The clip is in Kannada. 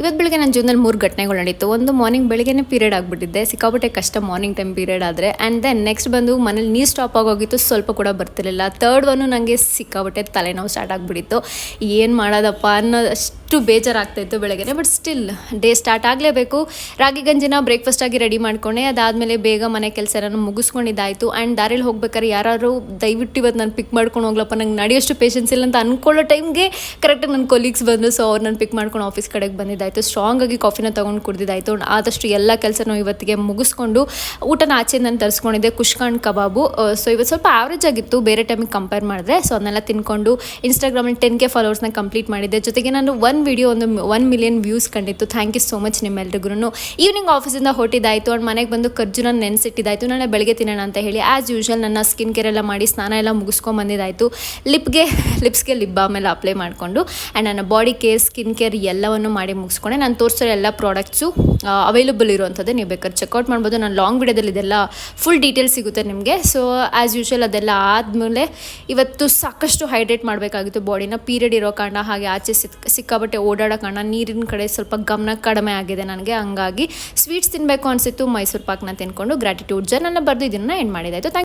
ಇವತ್ತು ಬೆಳಗ್ಗೆ ನನ್ನ ಜೀವನದಲ್ಲಿ ಮೂರು ಘಟನೆಗಳು ನಡೀತು. ಒಂದು ಮಾರ್ನಿಂಗ್ ಬೆಳಗ್ಗೆನೇ ಪೀರಿಯಡ್ ಆಗಿಬಿಟ್ಟಿದ್ದೆ. ಸಿಕ್ಕಾಪಟ್ಟೆ ಕಷ್ಟ ಮಾರ್ನಿಂಗ್ ಟೈಮ್ ಪೀರಿಯಡ್ ಆದರೆ. ಆ್ಯಂಡ್ ದೆನ್ ನೆಕ್ಸ್ಟ್ ಬಂದು ಮನೇಲಿ ನೀರು ಸ್ಟಾಪ್ ಆಗೋಗಿತ್ತು, ಸ್ವಲ್ಪ ಕೂಡ ಬರ್ತಿರಲಿಲ್ಲ. ತರ್ಡ್ ಒನ್ನು ನನಗೆ ಸಿಕ್ಕಾಪಟ್ಟೆ ತಲೆನೋವು ಸ್ಟಾರ್ಟ್ ಆಗಿಬಿಟ್ಟಿತ್ತು. ಏನು ಮಾಡೋದಪ್ಪ ಅನ್ನೋದಷ್ಟು ಬೇಜಾರಾಗ್ತಾಯಿತ್ತು ಬೆಳಗ್ಗೆ ಬಟ್ ಸ್ಟಿಲ್ ಡೇ ಸ್ಟಾರ್ಟ್ ಆಗಲೇಬೇಕು. ರಾಗಿ ಗಂಜಿನ ಬ್ರೇಕ್ಫಾಸ್ಟ್ ಆಗಿ ರೆಡಿ ಮಾಡ್ಕೊಂಡೆ. ಅದಾದಮೇಲೆ ಬೇಗ ಮನೆ ಕೆಲಸ ನಾನು ಮುಗಿಸ್ಕೊಂಡಿದ್ದಾಯಿತು. ಆ್ಯಂಡ್ ದಾರಿಲಿ ಹೋಗ್ಬೇಕಾದ್ರೆ ಯಾರು ದಯವಿಟ್ಟು ಇವತ್ತು ನಾನು ಪಿಕ್ ಮಾಡ್ಕೊಂಡು ಹೋಗ್ಲಪ್ಪ, ನಂಗೆ ನಡೆಯೋಷ್ಟು ಪೇಷನ್ಸ್ ಇಲ್ಲ ಅಂತ ಅನ್ಕೊಳ್ಳೋ ಟೈಮ್ಗೆ ಕರೆಕ್ಟಾಗಿ ನನ್ನ ಕೊಲೀಗ್ಸ್ ಬಂದರು ಸೊ ಅವ್ರು ನಾನು ಪಿಕ್ ಮಾಡ್ಕೊಂಡು ಆಫೀಸ್ ಕಡೆಗೆ ಬಂದಿದ್ದಾಯಿತು. ಸ್ಟ್ರಾಂಗ್ ಆಗಿ ಕಾಫಿನ ತೊಗೊಂಡು ಕುಡ್ದಿದ್ದಾಯಿತು. ಆದಷ್ಟು ಎಲ್ಲ ಕೆಲಸನೂ ಇವತ್ತಿಗೆ ಮುಗಿಸ್ಕೊಂಡು ಊಟನ ಆಚೆ ನಾನು ತರಿಸ್ಕೊಂಡಿದ್ದೆ ಕುಷ್ಕಾಣ್ ಕಬಾಬು. ಸೊ ಇವತ್ತು ಸ್ವಲ್ಪ ಆವ್ರೇಜ್ ಆಗಿತ್ತು. ಬೇರೆ ಟೈಮಿಗೆ ಕಂಪೇರ್ ಮಾಡಿದ್ರೆ ಸೊ ಅದನ್ನೆಲ್ಲ ತಿನ್ಕೊಂಡು ಇನ್ಸ್ಟಾಗ್ರಾಮಲ್ಲಿ ಟೆನ್ ಕೆ ಫಾಲೋವರ್ಸ್ನ ಕಂಪ್ಲೀಟ್ ಮಾಡಿದ್ದೆ. ಜೊತೆಗೆ ನಾನು ಒನ್ ವಿಡಿಯೋ ಒಂದು ಒನ್ ಮಿಲಿಯನ್ ವ್ಯೂಸ್ ಕಂಡಿತ್ತು. ಥ್ಯಾಂಕ್ ಯು ಸೋ ಮಚ್ ನಿಮ್ಮೆಲ್ರಿಗೂ. ಈವ್ನಿಂಗ್ ಆಫೀಸಿಂದ ಹೊಟ್ಟಿದ್ದಾಯಿತು ಆ್ಯಂಡ್ ಮನೆಗೆ ಬಂದು ಕರ್ಜುನ ನೆನೆಸಿಟ್ಟಿದ್ದಾಯಿತು. ನಾನು ಬೆಳಗ್ಗೆ ತಿನ್ನೋಣ ಅಂತ ಹೇಳಿ ಆ್ಯಸ್ ಯೂಶ್ವಲ್ ನನ್ನ ಸ್ಕಿನ್ ಕೇರ್ ಎಲ್ಲ ಮಾಡಿ ಸ್ನಾನ ಎಲ್ಲ ಮುಗಿಸ್ಕೊಂಡು ಬಂದಿದ್ದಾಯಿತು. ಲಿಪ್ಗೆ ಲಿಪ್ಸ್ಗೆ ಲಿಪ್ ಬಾಮ್ ಎಲ್ಲ ಅಪ್ಲೈ ಮಾಡಿಕೊಂಡು ಆ್ಯಂಡ್ ನನ್ನ ಬಾಡಿ ಕೇರ್ ಸ್ಕಿನ್ ಕೇರ್ ಎಲ್ಲವನ್ನು ಮಾಡಿ ಮುಗಿಸ್ಕೊಂಡೆ. ನಾನು ತೋರಿಸೋ ಎಲ್ಲ ಪ್ರಾಡಕ್ಟ್ಸು ಅವೈಲಬಲ್ ಇರುವಂಥದ್ದೇ ನೀವು ಬೇಕಾದ್ರೆ ಚೆಕ್ಔಟ್ ಮಾಡ್ಬೋದು. ನಾನು ಲಾಂಗ್ ವಿಡಿಯೋದಲ್ಲಿ ಇದೆಲ್ಲ ಫುಲ್ ಡೀಟೇಲ್ಸ್ ಸಿಗುತ್ತೆ ನಿಮಗೆ. ಸೊ ಆ್ಯಸ್ ಯೂಶ್ವಲ್ ಅದೆಲ್ಲ ಆದಮೇಲೆ ಇವತ್ತು ಸಾಕಷ್ಟು ಹೈಡ್ರೇಟ್ ಮಾಡಬೇಕಾಗಿತ್ತು ಬಾಡಿನ ಪೀರಿಯಡ್ ಇರೋ ಕಾರಣ ಹಾಗೆ ಆಚೆ ಸಿಕ್ಕ ಕಾರಣ ನೀರಿನ ಕಡೆ ಸ್ವಲ್ಪ ಗಮನ ಕಡಿಮೆ ಆಗಿದೆ ನನಗೆ. ಹಂಗಾಗಿ ಸ್ವೀಟ್ಸ್ ತಿನ್ನಬೇಕು ಅನಿಸಿತ್ತು ಮೈಸೂರು ಪಾಕ್ನ ತಿನ್ಕೊಂಡು ಗ್ರ್ಯಾಟಿಟ್ಯೂಡ್ ಜರ್ನನ್ನ ಬರೆದು ಇದನ್ನು ಎಂಡ್ ಮಾಡಿದಾಯಿತು ಥ್ಯಾಂಕ್